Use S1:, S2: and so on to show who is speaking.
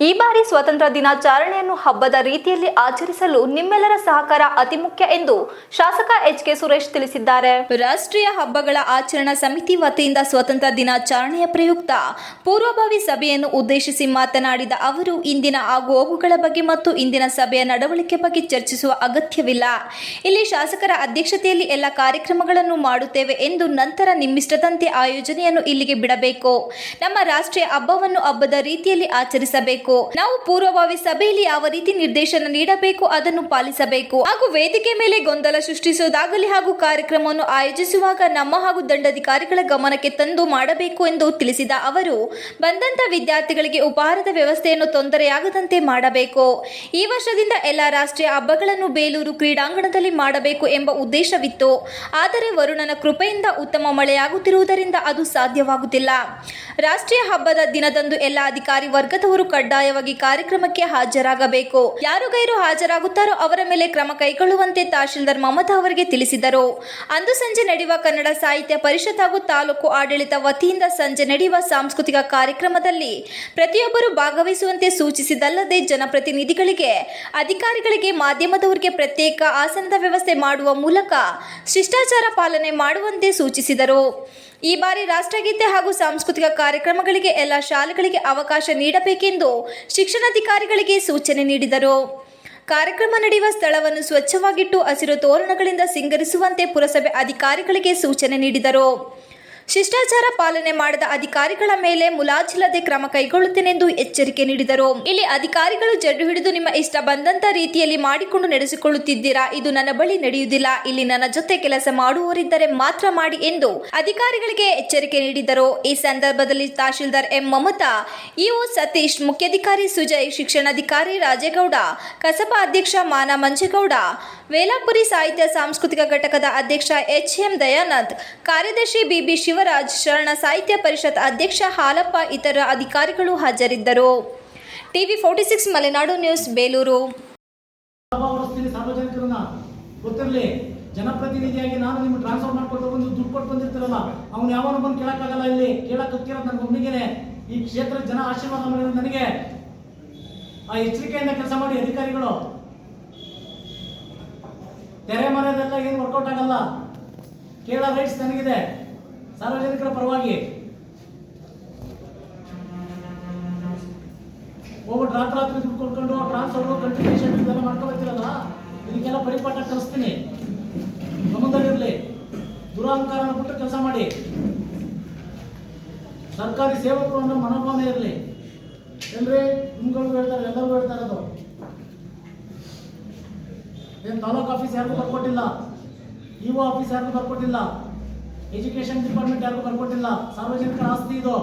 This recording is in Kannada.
S1: ಬಾರಿ ಸ್ವಾತಂತ್ರ್ಯ ದಿನಾಚರಣೆಯನ್ನು ಹಬ್ಬದ ರೀತಿಯಲ್ಲಿ ಆಚರಿಸಲು ನಿಮ್ಮೆಲ್ಲರ ಸಹಕಾರ ಅತಿ ಮುಖ್ಯ ಎಂದು ಶಾಸಕ ಎಚ್ ಕೆ ಸುರೇಶ್ ತಿಳಿಸಿದ್ದಾರೆ. ರಾಷ್ಟ್ರೀಯ ಹಬ್ಬಗಳ ಆಚರಣಾ ಸಮಿತಿ ವತಿಯಿಂದ ಸ್ವಾತಂತ್ರ್ಯ ದಿನಾಚರಣೆಯ ಪ್ರಯುಕ್ತ ಪೂರ್ವಭಾವಿ ಸಭೆಯನ್ನು ಉದ್ದೇಶಿಸಿ ಮಾತನಾಡಿದ ಅವರು, ಇಂದಿನ ಆಗುಹೋಗುಗಳ ಬಗ್ಗೆ ಮತ್ತು ಇಂದಿನ ಸಭೆಯ ನಡವಳಿಕೆ ಬಗ್ಗೆ ಚರ್ಚಿಸುವ ಅಗತ್ಯವಿಲ್ಲ. ಇಲ್ಲಿ ಶಾಸಕರ ಅಧ್ಯಕ್ಷತೆಯಲ್ಲಿ ಎಲ್ಲ ಕಾರ್ಯಕ್ರಮಗಳನ್ನು ಮಾಡುತ್ತೇವೆ ಎಂದು ನಂತರ ನಿಮ್ಮಿಷ್ಟದಂತೆ ಆಯೋಜನೆಯನ್ನು ಇಲ್ಲಿಗೆ ಬಿಡಬೇಕು. ನಮ್ಮ ರಾಷ್ಟ್ರೀಯ ಹಬ್ಬವನ್ನು ಹಬ್ಬದ ರೀತಿಯಲ್ಲಿ ಆಚರಿಸಬೇಕು. ನಾವು ಪೂರ್ವಭಾವಿ ಸಭೆಯಲ್ಲಿ ಯಾವ ರೀತಿ ನಿರ್ದೇಶನ ನೀಡಬೇಕು, ಅದನ್ನು ಪಾಲಿಸಬೇಕು. ಹಾಗೂ ವೇದಿಕೆ ಮೇಲೆ ಗೊಂದಲ ಸೃಷ್ಟಿಸುವುದಾಗಲಿ ಹಾಗೂ ಕಾರ್ಯಕ್ರಮವನ್ನು ಆಯೋಜಿಸುವಾಗ ನಮ್ಮ ಹಾಗೂ ದಂಡಾಧಿಕಾರಿಗಳ ಗಮನಕ್ಕೆ ತಂದು ಮಾಡಬೇಕು ಎಂದು ತಿಳಿಸಿದ ಅವರು ಬಂದಂತ ವಿದ್ಯಾರ್ಥಿಗಳಿಗೆ ಉಪಹಾರದ ವ್ಯವಸ್ಥೆಯನ್ನು ತೊಂದರೆಯಾಗದಂತೆ ಮಾಡಬೇಕು. ಈ ವರ್ಷದಿಂದ ಎಲ್ಲ ರಾಷ್ಟ್ರೀಯ ಹಬ್ಬಗಳನ್ನು ಬೇಲೂರು ಕ್ರೀಡಾಂಗಣದಲ್ಲಿ ಮಾಡಬೇಕು ಎಂಬ ಉದ್ದೇಶವಿತ್ತು. ಆದರೆ ವರುಣನ ಕೃಪೆಯಿಂದ ಉತ್ತಮ ಮಳೆಯಾಗುತ್ತಿರುವುದರಿಂದ ಅದು ಸಾಧ್ಯವಾಗುತ್ತಿಲ್ಲ. ರಾಷ್ಟ್ರೀಯ ಹಬ್ಬದ ದಿನದಂದು ಎಲ್ಲ ಅಧಿಕಾರಿ ವರ್ಗದವರು ಕಡ್ಡಾಯವಾಗಿ ಕಾರ್ಯಕ್ರಮಕ್ಕೆ ಹಾಜರಾಗಬೇಕು. ಯಾರು ಗೈರು ಹಾಜರಾಗುತ್ತಾರೋ ಅವರ ಮೇಲೆ ಕ್ರಮ ಕೈಗೊಳ್ಳುವಂತೆ ತಹಶೀಲ್ದಾರ್ ಮಮತಾ ಅವರಿಗೆ ತಿಳಿಸಿದರು. ಅಂದು ಸಂಜೆ ನಡೆಯುವ ಕನ್ನಡ ಸಾಹಿತ್ಯ ಪರಿಷತ್ ಹಾಗೂ ತಾಲೂಕು ಆಡಳಿತ ವತಿಯಿಂದ ಸಂಜೆ ನಡೆಯುವ ಸಾಂಸ್ಕೃತಿಕ ಕಾರ್ಯಕ್ರಮದಲ್ಲಿ ಪ್ರತಿಯೊಬ್ಬರು ಭಾಗವಹಿಸುವಂತೆ ಸೂಚಿಸಿದಲ್ಲದೆ ಜನಪ್ರತಿನಿಧಿಗಳಿಗೆ, ಅಧಿಕಾರಿಗಳಿಗೆ, ಮಾಧ್ಯಮದವರಿಗೆ ಪ್ರತ್ಯೇಕ ಆಸನದ ವ್ಯವಸ್ಥೆ ಮಾಡುವ ಮೂಲಕ ಶಿಷ್ಟಾಚಾರ ಪಾಲನೆ ಮಾಡುವಂತೆ ಸೂಚಿಸಿದರು. ಈ ಬಾರಿ ರಾಷ್ಟ್ರಗೀತೆ ಹಾಗೂ ಸಾಂಸ್ಕೃತಿಕ ಕಾರ್ಯಕ್ರಮಗಳಿಗೆ ಎಲ್ಲ ಶಾಲೆಗಳಿಗೆ ಅವಕಾಶ ನೀಡಬೇಕೆಂದು ಶಿಕ್ಷಣಾಧಿಕಾರಿಗಳಿಗೆ ಸೂಚನೆ ನೀಡಿದರು. ಕಾರ್ಯಕ್ರಮ ನಡೆಯುವ ಸ್ಥಳವನ್ನು ಸ್ವಚ್ಛವಾಗಿಟ್ಟು ಹಸಿರು ತೋರಣಗಳಿಂದ ಸಿಂಗರಿಸುವಂತೆ ಪುರಸಭೆ ಅಧಿಕಾರಿಗಳಿಗೆ ಸೂಚನೆ ನೀಡಿದರು. ಶಿಷ್ಟಾಚಾರ ಪಾಲನೆ ಮಾಡದ ಅಧಿಕಾರಿಗಳ ಮೇಲೆ ಮುಲಾಜಿಲ್ಲದೆ ಕ್ರಮ ಕೈಗೊಳ್ಳುತ್ತೇನೆಂದು ಎಚ್ಚರಿಕೆ ನೀಡಿದರು. ಇಲ್ಲಿ ಅಧಿಕಾರಿಗಳು ಜಡ್ಡು ಹಿಡಿದು ನಿಮ್ಮ ಇಷ್ಟ ಬಂದಂತ ರೀತಿಯಲ್ಲಿ ಮಾಡಿಕೊಂಡು ನಡೆಸಿಕೊಳ್ಳುತ್ತಿದ್ದೀರಾ? ಇದು ನನ್ನ ಬಳಿ ನಡೆಯುವುದಿಲ್ಲ. ಇಲ್ಲಿ ನನ್ನ ಜೊತೆ ಕೆಲಸ ಮಾಡುವವರಿದ್ದರೆ ಮಾತ್ರ ಮಾಡಿ ಎಂದು ಅಧಿಕಾರಿಗಳಿಗೆ ಎಚ್ಚರಿಕೆ ನೀಡಿದರು. ಈ ಸಂದರ್ಭದಲ್ಲಿ ತಹಶೀಲ್ದಾರ್ ಎಂ ಮಮತಾ, ಇಒ ಸತೀಶ್, ಮುಖ್ಯಾಧಿಕಾರಿ ಸುಜಯ್, ಶಿಕ್ಷಣಾಧಿಕಾರಿ ರಾಜೇಗೌಡ, ಕಸಬಾ ಅಧ್ಯಕ್ಷ ಮಾನ ಮಂಜೇಗೌಡ ವೇಲಾಪುರಿ ಸಾಹಿತ್ಯ ಸಾಂಸ್ಕೃತಿಕ ಘಟಕದ ಅಧ್ಯಕ್ಷ ಎಚ್ ಎಂ ದಯಾನಂದ್, ಕಾರ್ಯದರ್ಶಿ ಬಿಬಿ ಶಿವರಾಜ್, ಶರಣ ಸಾಹಿತ್ಯ ಪರಿಷತ್ ಅಧ್ಯಕ್ಷ ಹಾಲಪ್ಪ ಇತರ ಅಧಿಕಾರಿಗಳು ಹಾಜರಿದ್ದರು. TV forty six Malenadu news, Belur.
S2: ಈ ಕ್ಷೇತ್ರದ ಜನ ಆಶೀರ್ವಾದ ನನಗೆ ಆ ಎಚ್ಚರಿಕೆಯಿಂದ ಕೆಲಸ ಮಾಡಿ ಅಧಿಕಾರಿಗಳು ತೆರೆ ಮರೆಯದೆಲ್ಲ ಏನು ವರ್ಕೌಟ್ ಆಗಲ್ಲ? ಕೇಳ ರೈಟ್ಸ್ ನನಗಿದೆ. ಸಾರ್ವಜನಿಕರ ಪರವಾಗಿ. ಹೋಗ್ಬಿಟ್ಟು ರಾತ್ರಿ ರಾತ್ರಿ ದುಡ್ಡು ಕೊಡ್ಕೊಂಡು ಟ್ರಾನ್ಸ್ಫರ್ ಕಂಟಿನ್ಯೂಷನ್ ಇದೆಲ್ಲ ಮಾಡ್ಕೊಳ್ತೀರಲ್ಲ ಇದಕ್ಕೆಲ್ಲ ಪರಿಪಾಠ ಕಲಿಸ್ತೀನಿ. ಗಮನದಲ್ಲಿರಲಿ. ದುರಹಂಕಾರ ಬಿಟ್ಟು ಕೆಲಸ ಮಾಡಿ. ಸರ್ಕಾರಿ ಸೇವಕರು ಅನ್ನೋ ಮನೋಭಾವನೆ ಇರಲಿ. ಎಲ್ರಿ ನಿಮ್ಗಳಿಗೂ ಹೇಳ್ತಾರೆ ಎಲ್ಲರೂ ಹೇಳ್ತಾ ಇರೋದು ಏನು ತಾಲೂಕು ಆಫೀಸ್ ಯಾರಿಗೂ ಬರ್ಕೊಟ್ಟಿಲ್ಲ. ಇಒ ಆಫೀಸ್ ಯಾರಿಗೂ ಬರ್ಕೊಟ್ಟಿಲ್ಲ. ಎಜುಕೇಶನ್ ಡಿಪಾರ್ಟ್ಮೆಂಟ್ ಯಾರಿಗೂ ಬರ್ಕೊಟ್ಟಿಲ್ಲ. ಸಾರ್ವಜನಿಕರ ಆಸ್ತಿ ಇದು.